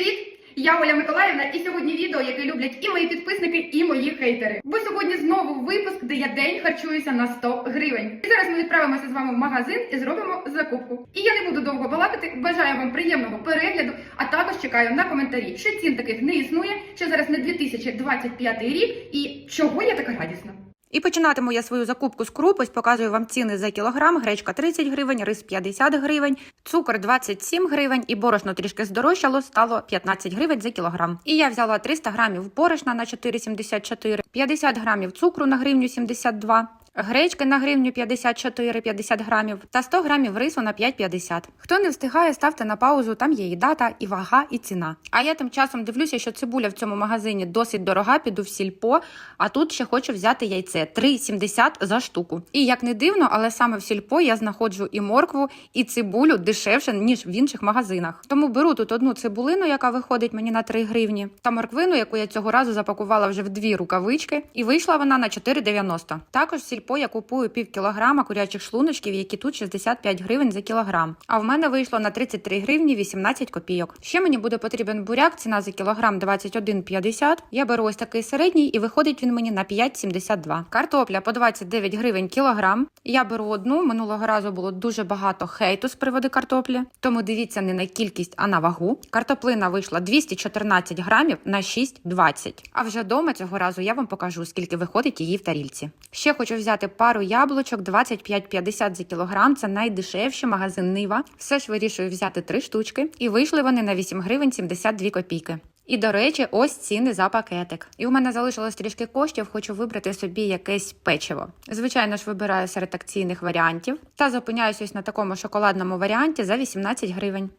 Привіт! Я Оля Миколаївна, і сьогодні відео, яке люблять і мої підписники, і мої хейтери. Бо сьогодні знову випуск, де я день харчуюся на 100 гривень. І зараз ми відправимося з вами в магазин і зробимо закупку. І я не буду довго балакати. Бажаю вам приємного перегляду, а також чекаю на коментарі, що цін таких не існує, що зараз не 2025 рік, і чого я така радісна. І починатиму я свою закупку з круп. Ось показую вам ціни за кілограм. Гречка 30 гривень, рис 50 гривень, цукор 27 гривень і борошно трішки здорожчало, стало 15 гривень за кілограм. І я взяла 300 грамів борошна на 4,74, 50 грамів цукру на гривню 72, Гречки на гривню 54-50 грамів та 100 грамів рису на 5,50. Хто не встигає, ставте на паузу, там є і дата, і вага, і ціна. А я тим часом дивлюся, що цибуля в цьому магазині досить дорога, піду в сільпо, а тут ще хочу взяти яйце 3,70 за штуку. І як не дивно, але саме в сільпо я знаходжу і моркву, і цибулю дешевше, ніж в інших магазинах. Тому беру тут одну цибулину, яка виходить мені на 3 гривні, та морквину, яку я цього разу запакувала вже в дві рукавички, і вийшла вона на 4,90. Також в сільпо я купую пів кілограма курячих шлуночків, які тут 65 гривень за кілограм. А в мене вийшло на 33 гривні 18 копійок. Ще мені буде потрібен буряк, ціна за кілограм 21,50. Я беру ось такий середній і виходить він мені на 5,72. Картопля по 29 гривень кілограм. Я беру одну. Минулого разу було дуже багато хейту з приводу картоплі. Тому дивіться не на кількість, а на вагу. Картоплина вийшла 214 грамів на 6,20. А вже дома цього разу я вам покажу, скільки виходить її в тарільці. Ще хочу взяти пару яблучок 25,50 за кілограм. Це найдешевший магазин Нива. Все ж вирішую взяти три штучки, і вийшли вони на 8 гривень 72 копійки. І до речі, ось ціни за пакетик. І у мене залишилось трішки коштів, хочу вибрати собі якесь печиво. Звичайно ж, вибираю серед акційних варіантів та зупиняюсь ось на такому шоколадному варіанті за 18 гривень.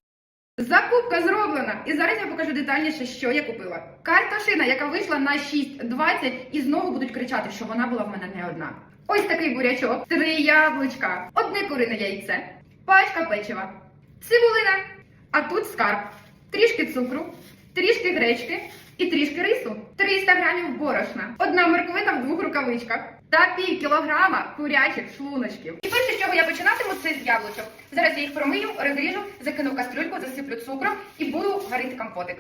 Закупка зроблена. І зараз я покажу детальніше, що я купила. Картошина, яка вийшла на 6,20 і знову будуть кричати, що вона була в мене не одна. Ось такий бурячок, три яблучка, одне курине яйце, пачка печива, цибулина, а тут скарб, трішки цукру, трішки гречки і трішки рису, 300 грамів борошна, одна морковина в двох рукавичках та пів кілограма курячих шлуночків. І перше, з чого я починатиму, це з яблучок. Зараз я їх промию, розріжу, закину в кастрюльку, засиплю цукром і буду варити компотик.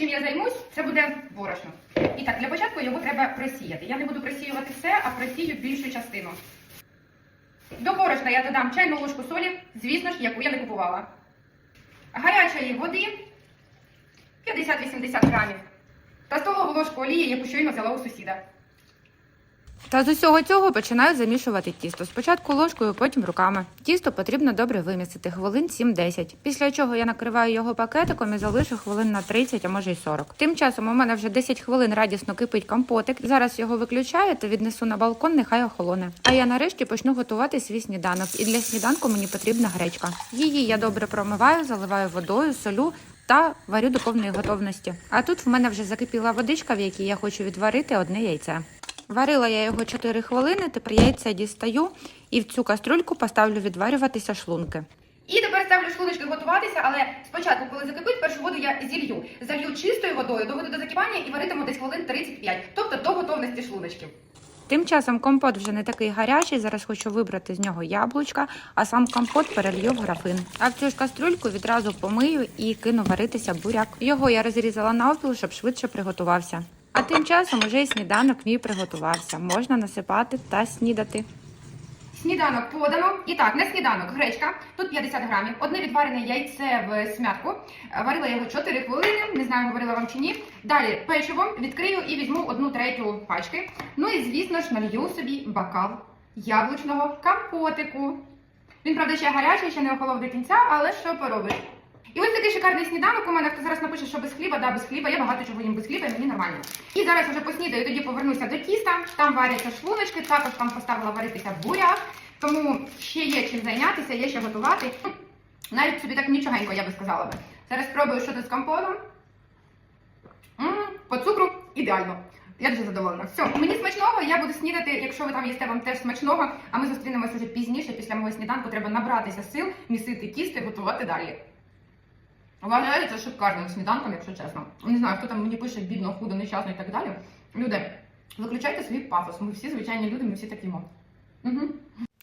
Чим я займусь, це буде борошно. І так, для початку його треба просіяти. Я не буду просіювати все, а просію більшу частину. До борошна я додам чайну ложку солі, звісно ж, яку я не купувала. Гарячої води 50-80 грамів. Та столову ложку олії, яку щойно взяла у сусіда. Та з усього цього починаю замішувати тісто. Спочатку ложкою, потім руками. Тісто потрібно добре вимісити хвилин 7-10. Після чого я накриваю його пакетиком і залишу хвилин на 30, а може й 40. Тим часом у мене вже 10 хвилин радісно кипить компотик. Зараз його виключаю та віднесу на балкон, нехай охолоне. А я нарешті почну готувати свій сніданок. І для сніданку мені потрібна гречка. Її я добре промиваю, заливаю водою, солю. Та варю до повної готовності. А тут в мене вже закипіла водичка, в якій я хочу відварити одне яйце. Варила я його 4 хвилини, тепер яйце дістаю і в цю кастрюльку поставлю відварюватися шлунки. І тепер ставлю шлуночки готуватися, але спочатку, коли закипить, першу воду я зілью. Залью чистою водою, доведу до закипання і варитиму десь хвилин 35, тобто до готовності шлуночків. Тим часом компот вже не такий гарячий. Зараз хочу вибрати з нього яблучка, а сам компот перелью в графин. А в цю ж кастрюльку відразу помию і кину варитися буряк. Його я розрізала навпіл, щоб швидше приготувався. А тим часом уже й сніданок мій приготувався. Можна насипати та снідати. Сніданок подано. І так, на сніданок гречка, тут 50 грамів, одне відварене яйце в смятку. Варила його 4 хвилини, не знаю, говорила вам чи ні. Далі печиво відкрию і візьму одну третю пачки. Ну і звісно ж налью собі бокал яблучного компотику. Він, правда, ще гарячий, ще не охолов до кінця, але що поробиш? І ось такий шикарний сніданок у мене, хто зараз напише, що без хліба, да, без хліба, я багато чого їм без хліба, і мені нормально. І зараз вже поснідаю, тоді повернуся до тіста, там варяться шлуночки, також там поставила варитися буряк, тому ще є чим зайнятися, є ще готувати. Навіть собі так нічогенько, я би сказала би. Зараз спробую, що тут з компотом. М, По цукру ідеально. Я дуже задоволена. Все, мені смачного, я буду снідати, якщо ви там їсте вам теж смачного, а ми зустрінемося вже пізніше, після мого сніданку треба набратися сил, місити тісто і готувати далі. Вважається шикарним сніданком, якщо чесно. Не знаю, хто там мені пише бідно, худо, нещасно і так далі. Люди, виключайте свій пафос. Ми всі звичайні люди, ми всі такі. Угу.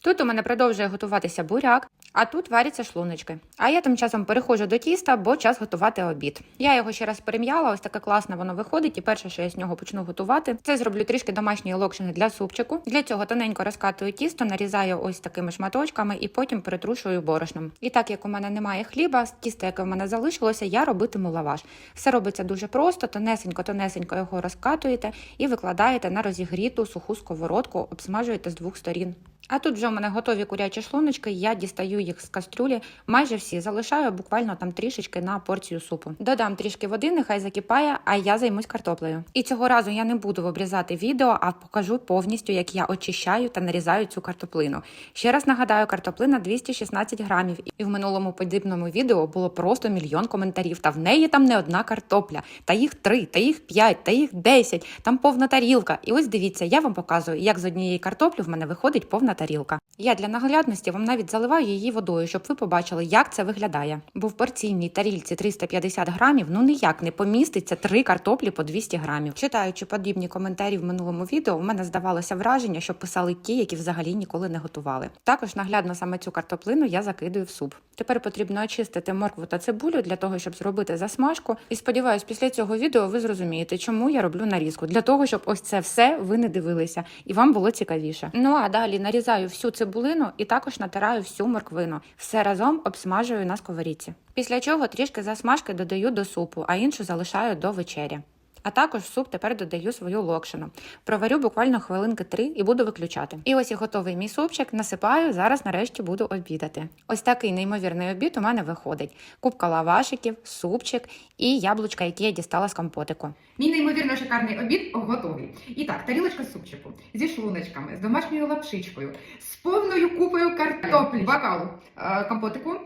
Тут у мене продовжує готуватися буряк, а тут варяться шлуночки. А я тим часом переходжу до тіста, бо час готувати обід. Я його ще раз перем'яла, ось таке класне воно виходить. І перше, що я з нього почну готувати, це зроблю трішки домашньої локшини для супчику. Для цього тоненько розкатую тісто, нарізаю ось такими шматочками і потім перетрушую борошном. І так як у мене немає хліба, з тіста, яке в мене залишилося, я робитиму лаваш. Все робиться дуже просто, тонесенько, тонесенько його розкатуєте і викладаєте на розігріту суху сковородку, обсмажуєте з двох сторін. А тут вже у мене готові курячі шлуночки, я дістаю їх з кастрюлі, майже всі залишаю буквально там трішечки на порцію супу. Додам трішки води, нехай закипає, а я займусь картоплею. І цього разу я не буду обрізати відео, а покажу повністю, як я очищаю та нарізаю цю картоплину. Ще раз нагадаю, картоплина 216 грамів, і в минулому подібному відео було просто мільйон коментарів. Та в неї там не одна картопля, та їх три, та їх п'ять, та їх десять, там повна тарілка. І ось дивіться, я вам показую, як з однієї картоплі в мене виходить повна 語りようか。Я для наглядності вам навіть заливаю її водою, щоб ви побачили, як це виглядає. Бо в порційній тарілці 350 грамів ну ніяк не поміститься три картоплі по 200 грамів. Читаючи подібні коментарі в минулому відео, у мене здавалося враження, що писали ті, які взагалі ніколи не готували. Також наглядно саме цю картоплину я закидую в суп. Тепер потрібно очистити моркву та цибулю для того, щоб зробити засмажку. І сподіваюсь, після цього відео ви зрозумієте, чому я роблю нарізку. Для того, щоб ось це все ви не дивилися і вам було цікавіше. Ну а далі нарізаю всю цибулину і також натираю всю морквину. Все разом обсмажую на сковорідці. Після чого трішки засмажки додаю до супу, а іншу залишаю до вечері. А також в суп тепер додаю свою локшину. Проварю буквально хвилинки три і буду виключати. І ось і готовий мій супчик. Насипаю. Зараз нарешті буду обідати. Ось такий неймовірний обід у мене виходить: кубка лавашиків, супчик і яблучка, які я дістала з компотику. Мій неймовірно шикарний обід готовий. І так, тарілочка з супчику зі шлуночками, з домашньою лапшичкою, з повною купою картоплі, бокалу е, компотику,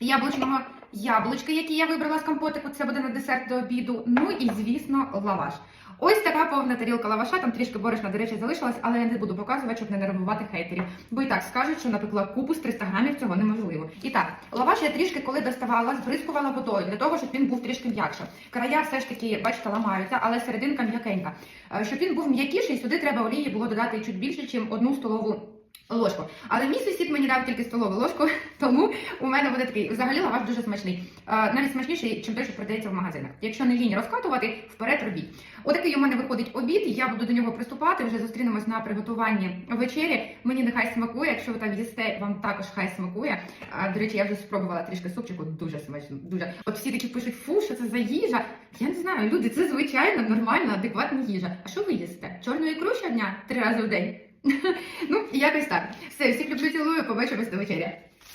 яблучного яблучки, які я вибрала з компотику. Це буде на десерт до обіду. Ну і звісно, лаваш. Ось така повна тарілка лаваша, там трішки борошна, до речі, залишилась, але я не буду показувати, щоб не нервувати хейтерів. Бо і так скажуть, що напекла купу з 300 грамів, цього неможливо. І так, лаваш я трішки, коли доставала, збризкувала водою для того, щоб він був трішки м'якше. Края все ж таки, бачите, ламаються, але серединка м'якенька. Е, Щоб він був м'якіший, сюди треба олії було додати чуть більше, ніж одну столову. Ложку. Але мій сусід мені дав тільки столову ложку, тому у мене буде такий взагалі лаваш дуже смачний. Е, навіть смачніший, ніж той, що продається в магазинах. Якщо не лінь розкатувати, вперед робіть. Отакий у мене виходить обід. Я буду до нього приступати. Вже зустрінемось на приготуванні вечері. Мені нехай смакує. Якщо ви там їсте, вам також хай смакує. До речі, я вже спробувала трішки супчику. Дуже смачно. Дуже от всі такі пишуть, фу, що це за їжа. Я не знаю, люди, це звичайна, нормальна, адекватна їжа. А що ви їсте? Чорну ікру щодня три рази в день. Ну, якось так. Все, всіх люблю, цілую, побачимось до вечері.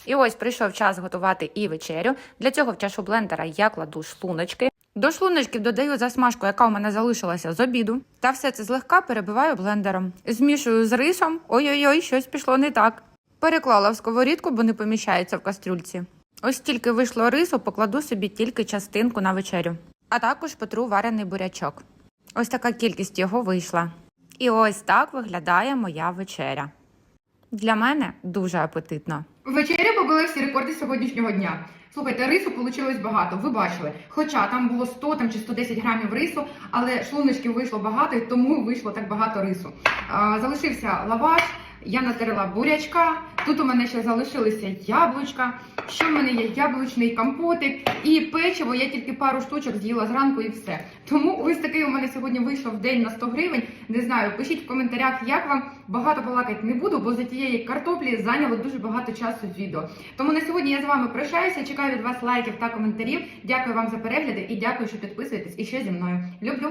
І ось прийшов час готувати і вечерю. Для цього в чашу блендера я кладу шлуночки. До шлуночків додаю засмажку, яка у мене залишилася з обіду. Та все це злегка перебиваю блендером. Змішую з рисом. Ой-ой-ой, щось пішло не так. Переклала в сковорідку, бо не поміщається в кастрюльці. Ось тільки вийшло рису, покладу собі тільки частинку на вечерю. А також потру варений бурячок. Ось така кількість його вийшла. І ось так виглядає моя вечеря. Для мене дуже апетитно. Вечеря побила всі рекорди сьогоднішнього дня. Слухайте, рису вийшло багато, ви бачили. Хоча там було 100 там, чи 110 грамів рису, але шлуночків вийшло багато, і тому вийшло так багато рису. А, залишився лаваш, я натерла бурячка. Тут у мене ще залишилися яблучка. Що в мене є? Яблучний компотик і печиво. Я тільки пару штучок з'їла зранку і все. Тому ось такий у мене сьогодні вийшов день на 100 гривень. Не знаю, пишіть в коментарях, як вам багато балакати не буду, бо за тієї картоплі зайняло дуже багато часу відео. Тому на сьогодні я з вами прощаюся. Чекаю від вас лайків та коментарів. Дякую вам за перегляди і дякую, що підписуєтесь і ще зі мною. Люблю.